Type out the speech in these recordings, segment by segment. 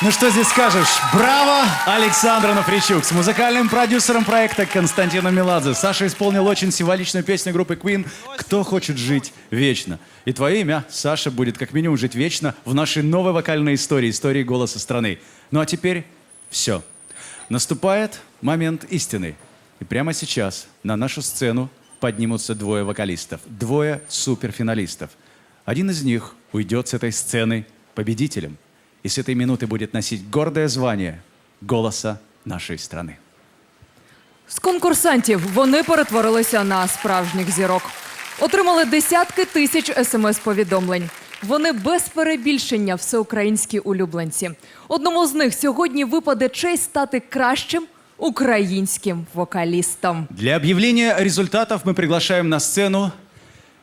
Ну что здесь скажешь? Браво, Александра Нафричук. С музыкальным продюсером проекта Константином Меладзе. Саша исполнил очень символичную песню группы Queen «Кто хочет жить вечно». И твое имя, Саша, будет как минимум жить вечно в нашей новой вокальной истории, истории голоса страны. Ну а теперь все. Наступает момент истины. И прямо сейчас на нашу сцену поднимутся двое вокалистов, двое суперфиналистов. Один из них уйдет с этой сцены победителем. И с этой минуты будет носить гордое звание голоса нашей страны. З конкурсантів вони перетворилися на справжніх зірок. Отримали десятки тисяч смс-повідомлень. Вони без перебільшення всеукраїнські улюбленці. Одному з них сьогодні випаде честь стати кращим українським вокалістом. Для объявления результатов мы приглашаем на сцену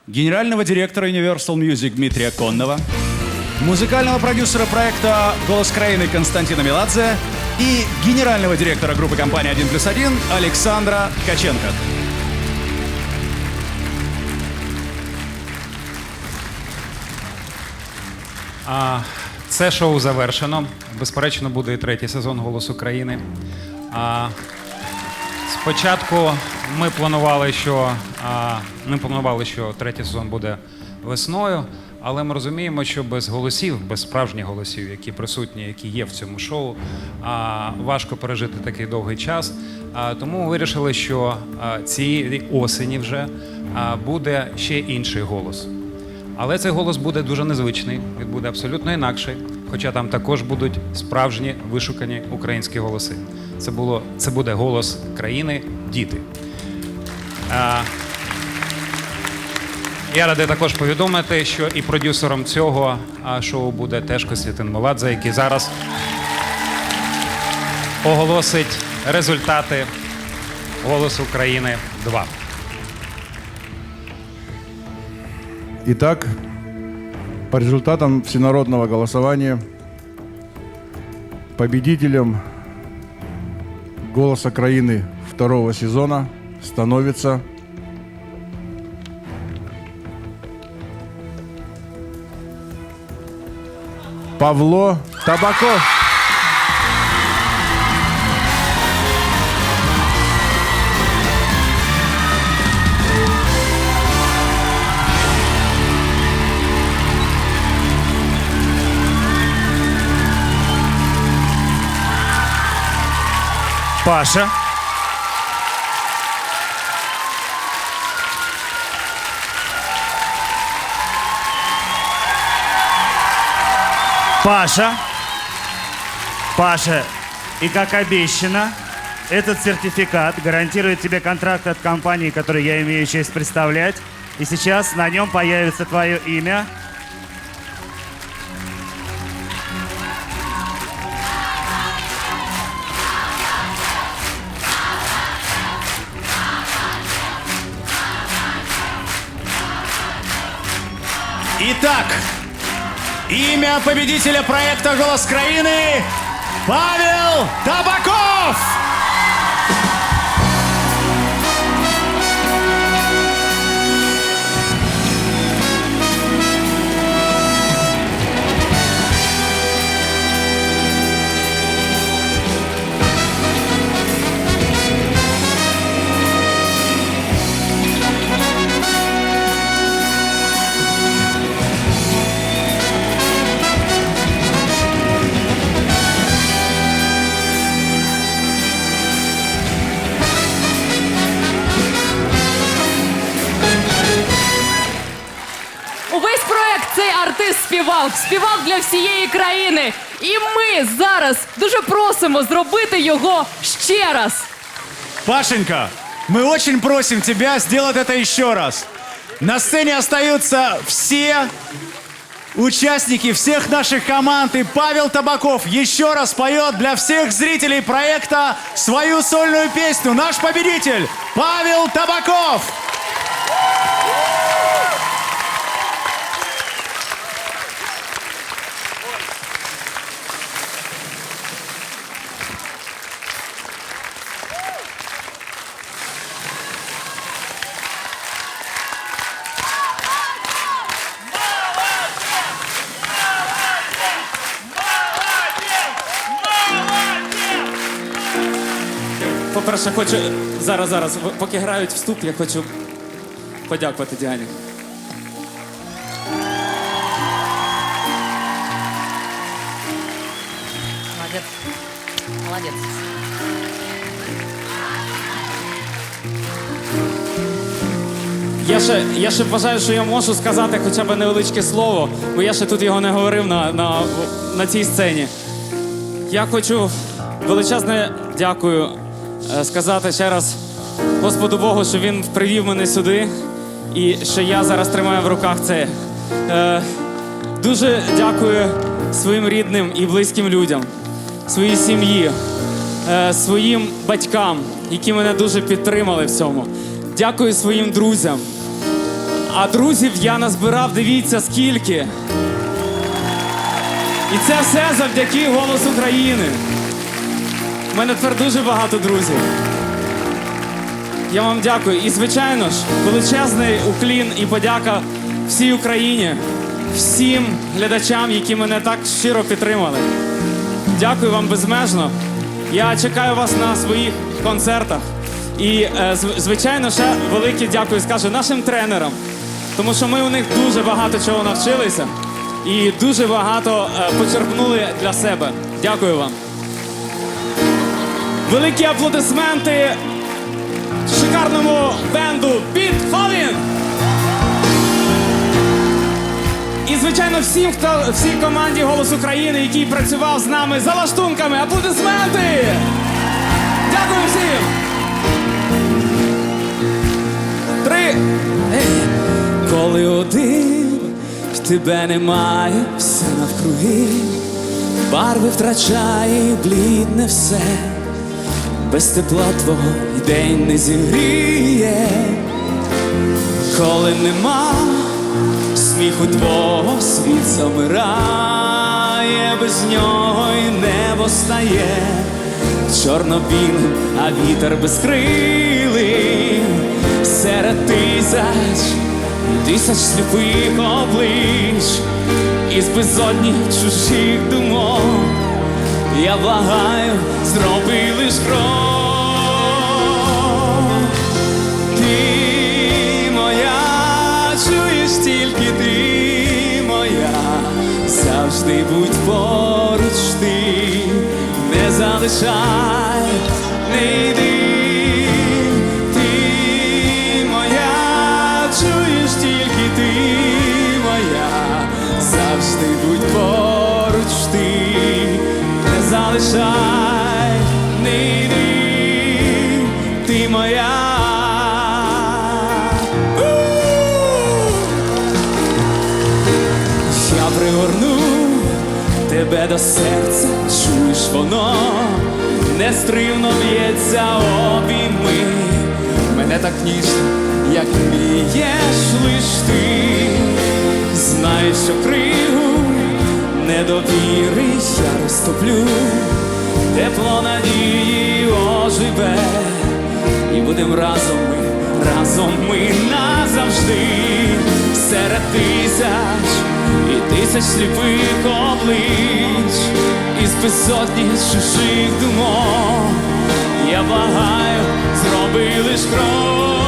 генерального директора Universal Music Дмитрия Коннова, музыкального продюсера проекта «Голос Краины» Константина Меладзе и генерального директора группы компании «1 плюс 1» Александра Ткаченко. А, це шоу завершено. Безперечно, буде і третій сезон Голос України. А, спочатку ми планували, що ми планували, що третій сезон буде весною, але ми розуміємо, що без голосів, без справжніх голосів, які присутні, які є в цьому шоу, а, важко пережити такий довгий час. Тому ми вирішили, що цієї осені вже буде ще інший голос. Але цей голос буде дуже незвичний, він буде абсолютно інакший, хоча там також будуть справжні вишукані українські голоси. Це, було, це буде голос країни діти. А, я радий також повідомити, що і продюсером цього шоу буде теж Костянтин Меладзе, який зараз оголосить результати «Голосу України 2». Итак, по результатам всенародного голосования победителем «Голоса Краины» второго сезона становится Павло Табаков. Паша. Паша. Паша, и как обещано, этот сертификат гарантирует тебе контракт от компании, которую я имею честь представлять. И сейчас на нем появится твое имя. Итак, имя победителя проекта «Голос Краины» Павел Табаков! Увесь проект цей артист співав, співав для всієї країни. І ми зараз дуже просимо зробити його ще раз. Пашенька, мы очень просим тебя сделать это еще раз. На сцене остаются все участники всех наших команд. И Павел Табаков еще раз поет для всех зрителей проекта свою сольную песню. Наш победитель Павел Табаков! По-перше, хочу зараз, зараз, поки грають вступ, я хочу подякувати Діані. Я ще, я ще вважаю, що я можу сказати хоча б невеличке слово, бо я ще тут його не говорив на, на, на цій сцені. Я хочу величезне дякую сказати ще раз Господу Богу, що Він привів мене сюди, і що я зараз тримаю в руках це. Е, дуже дякую своїм рідним і близьким людям, своїй сім'ї, е, своїм батькам, які мене дуже підтримали в цьому. Дякую своїм друзям. А друзів я назбирав, дивіться скільки. І це все завдяки голос України. У мене тепер дуже багато друзів. Я вам дякую. І, звичайно ж, величезний уклін і подяка всій Україні, всім глядачам, які мене так щиро підтримали. Дякую вам безмежно. Я чекаю вас на своїх концертах. І, е, звичайно, ще велике дякую скажу нашим тренерам, тому що ми у них дуже багато чого навчилися і дуже багато е, почерпнули для себе. Дякую вам. Великі аплодисменти шикарному бенду Біт Холін! І, звичайно, всім, хто всій команді Голос України, який працював з нами за лаштунками. Аплодисменти! Дякую всім! Три. Коли один в тебе немає, все навкруги, барви втрачає, блідне все, без тепла твого й день не зігріє, коли нема сміху твого світ замирає, без нього й небо стає. Чорно-білим, а вітер безкрилий. Серед тисяч, тисяч сліпих облич. Із безодні чужих думок. Я благаю, зроби лиш кров. Ти моя, чуєш тільки ти моя, завжди будь поруч ти, не залишай, йди, ти моя. Я пригорну тебе до серця, чуєш воно, нестримно б'ється обійми. Мене так ніжно, як вмієш лиш ти. Знаю, що кригу недовіри я розтоплю, тепло надії оживе, і будем разом ми, разом ми назавжди, серед тисяч і тисяч сліпих облич, із безсотні чужих думок. Я благаю, зроби лиш крок.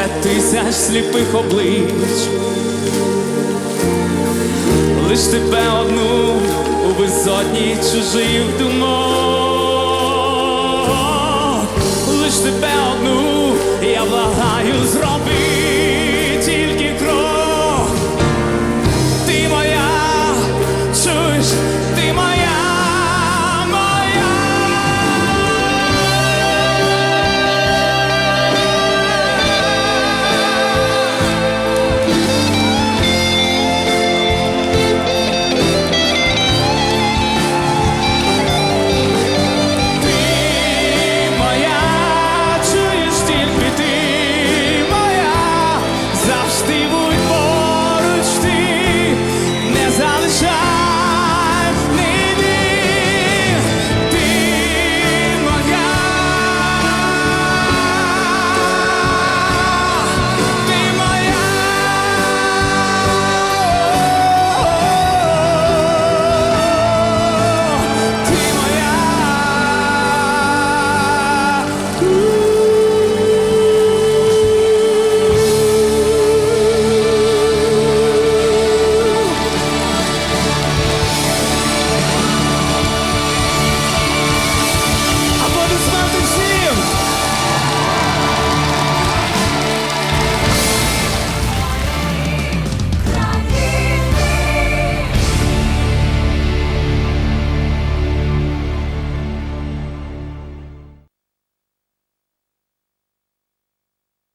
Серед тисяч сліпих облич. Лиш тебе одну у безодні чужих думок. Лиш тебе одну, я благаю, зроби